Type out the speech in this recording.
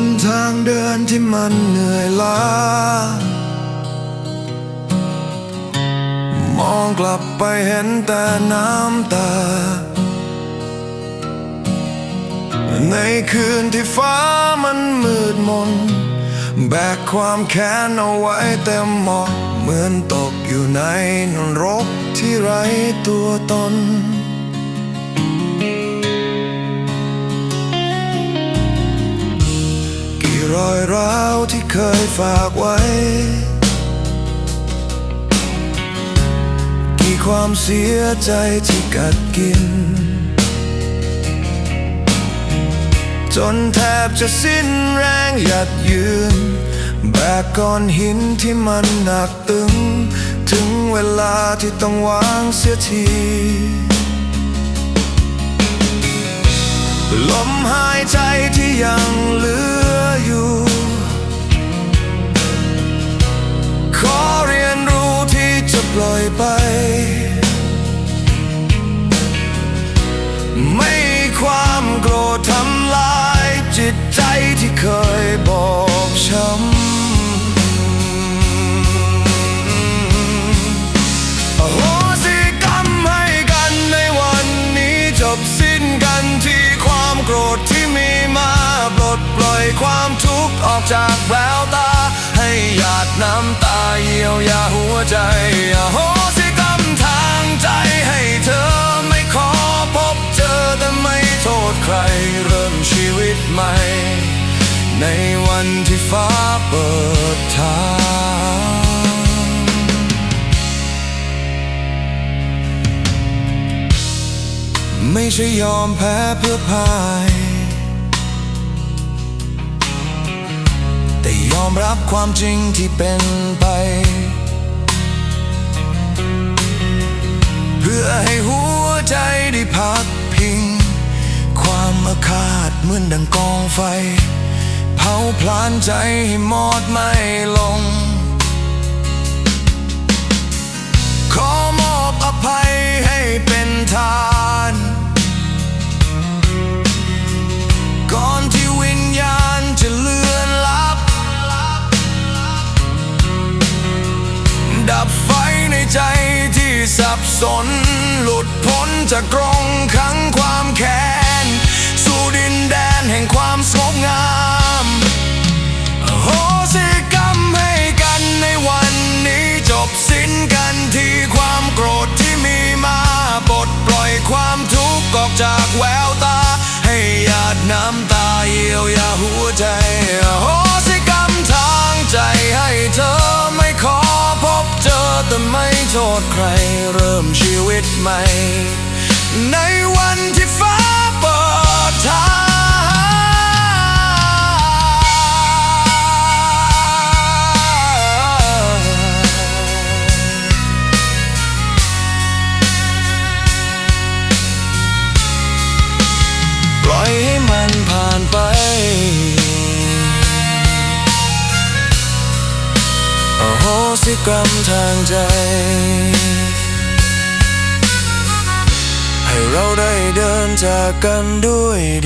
นทางเดินที่มันเหนื่อยล้ามองกลับไปเห็นแต่น้ำตา ในคืนที่ฟ้ามันมืดมน แบกความแค้นเอาไว้เต็มหมดเหมือนตกอยู่ในนรกที่ไร้ตัวตน รอยร้าวที่เคยฝากไว้ กี่ความเสียใจที่กัดกิน จนแทบจะสิ้นแรงหยัดยืน แบกก้อนหินที่มันหนักตึง ถึงเวลาที่ต้องวางเสียทีลมหายใจที่ยังเหลือ ไป ไม่ความโกรธทำลายจิตใจที่เคยบอบช้ำอโหสิกรรมให้กันในวันนี้จบสิ้นกันที่ความโกรธที่มีมาปลดปล่อยความทุกข์ออกจากแววตา ให้หยาดน้ำตา เยียวยาหัวใจอโหสิกรรมทางใจให้เธอไม่ขอพบเจอแต่ไม่โทษใคร เริ่มชีวิตใหม่ ในวันที่ฟ้าเปิดทางไม่ใช่ยอมแพ้เพื่อพ่าย ยอมรับความจริงที่เป็นไป เพื่อให้หัวใจได้พักพิง ความอาฆาตเหมือนดังกองไฟ เผาพลานใจให้หมดไม่ลง ใจที่สับสน หลุดพ้นจากกรงขังความแค้น สู่ดินแดนแห่งความ โทษใครเริ่มชีวิตใหม่ ในวันที่ฟ้าเปิดทาง ติกรรมทางใจ ให้เราได้เดินจากกันด้วยดี